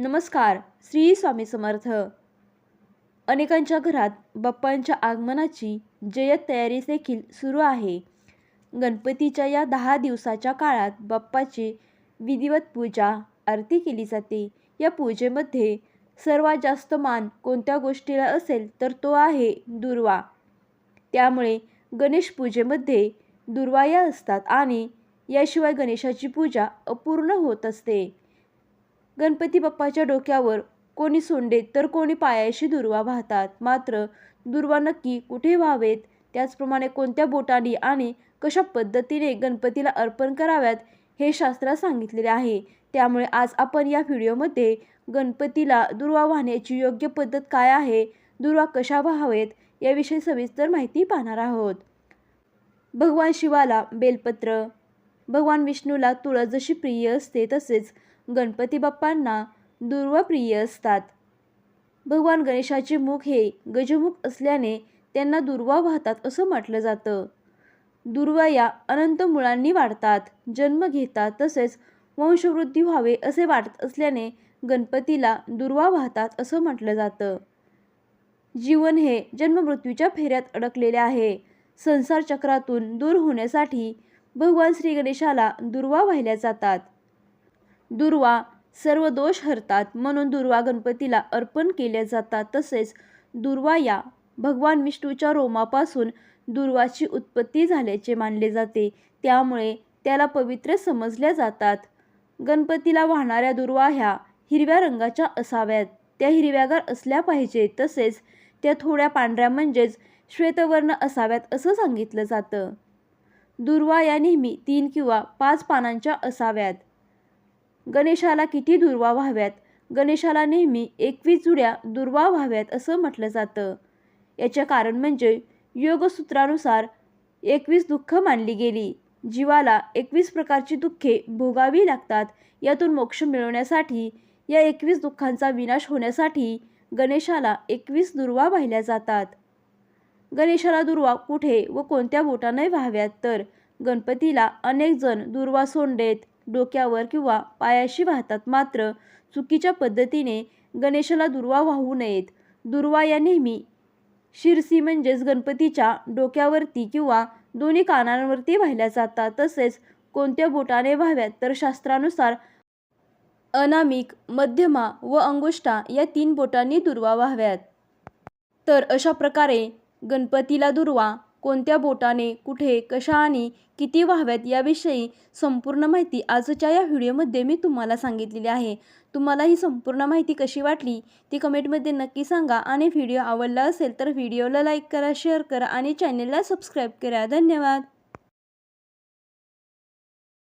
नमस्कार श्री स्वामी समर्थ. अनेकांच्या घरात बाप्पांच्या आगमनाची जयत तयारी देखील सुरू आहे. गणपतीच्या या दहा दिवसाच्या काळात बाप्पाची विधिवत पूजा आरती केली जाते. या पूजेमध्ये सर्वात जास्त मान कोणत्या गोष्टीला असेल तर तो आहे दुर्वा. त्यामुळे गणेश पूजेमध्ये दुर्वा असतात आणि याशिवाय गणेशाची पूजा अपूर्ण होत असते. गणपती बाप्पाच्या डोक्यावर कोणी सोंडे तर कोणी पायाशी दुर्वा वाहतात. मात्र दुर्वा नक्की कुठे व्हावेत? त्याचप्रमाणे कोणत्या बोटांनी आणि कशा पद्धतीने गणपतीला अर्पण कराव्यात हे शास्त्रात सांगितलेले आहे. त्यामुळे आज आपण या व्हिडिओमध्ये गणपतीला दुर्वा वाहण्याची योग्य पद्धत काय आहे दुर्वा कशा व्हावेत याविषयी सविस्तर माहिती पाहणार आहोत. भगवान शिवाला बेलपत्र भगवान विष्णूला तुळस जशी प्रिय असते तसेच गणपती बाप्पांना दुर्वा प्रिय असतात. भगवान गणेशाचे मुख हे गजमुख असल्याने त्यांना दुर्वा वाहतात असं म्हटलं जातं. दुर्वा या अनंत मुळांनी वाढतात. जन्म घेतात तसेच वंशवृद्धी व्हावे असे वाटत असल्याने गणपतीला दुर्वा वाहतात असं म्हटलं जातं. जीवन हे जन्ममृत्यूच्या फेऱ्यात अडकलेले आहे. संसार चक्रातून दूर होण्यासाठी भगवान श्री गणेशाला दुर्वा वाहिल्या जातात. दुर्वा सर्व दोष हरतात म्हणून दुर्वा गणपतीला अर्पण केल्या जातात. तसेच दुर्वा या भगवान विष्णूच्या रोमापासून दुर्वाची उत्पत्ती झाल्याचे मानले जाते. त्यामुळे त्याला पवित्र समजल्या जातात. गणपतीला वाहणाऱ्या दुर्वा ह्या हिरव्या रंगाच्या असाव्यात. त्या हिरव्यागार असल्या पाहिजे. तसेच त्या थोड्या पांढऱ्या म्हणजेच श्वेतवर्ण असाव्यात असं सांगितलं जातं. दुर्वा या नेहमी तीन किंवा पाच पानांच्या असाव्यात. गणेशाला किती दुर्वा व्हाव्यात? गणेशाला नेहमी एकवीस जुड्या दुर्वा व्हाव्यात असं म्हटलं जातं. याचे कारण म्हणजे योगसूत्रानुसार एकवीस दुःख मानली गेली. जीवाला एकवीस प्रकारची दुःखे भोगावी लागतात. यातून मोक्ष मिळवण्यासाठी या एकवीस दुःखांचा विनाश होण्यासाठी गणेशाला एकवीस दुर्वा वाहिल्या जातात. गणेशाला दुर्वा कुठे व कोणत्या बोटाने व्हाव्यात? तर गणपतीला अनेक जण दुर्वा सोंडेत डोक्यावर किंवा पायाशी वाहतात. मात्र चुकीच्या पद्धतीने गणेशाला दुर्वा वाहू नयेत. दुर्वा या नेहमी शिरसी म्हणजेच गणपतीच्या डोक्यावरती किंवा दोन्ही कानांवरती वाहिल्या जातात. तसेच कोणत्या बोटाने व्हाव्यात तर शास्त्रानुसार अनामिक मध्यमा व अंगुष्ठा या तीन बोटांनी दुर्वा व्हाव्यात. तर अशा प्रकारे गणपतीला दुर्वा कोणत्या बोटाने कुठे कशा आणि किती व्हाव्यात याविषयी संपूर्ण माहिती आजच्या या व्हिडिओमध्ये मी तुम्हाला सांगितलेली आहे. तुम्हाला ही संपूर्ण माहिती कशी वाटली ती कमेंटमध्ये नक्की सांगा आणि व्हिडिओ आवडला असेल तर व्हिडिओला लाईक करा शेअर करा आणि चॅनलला सबस्क्राईब करा. धन्यवाद!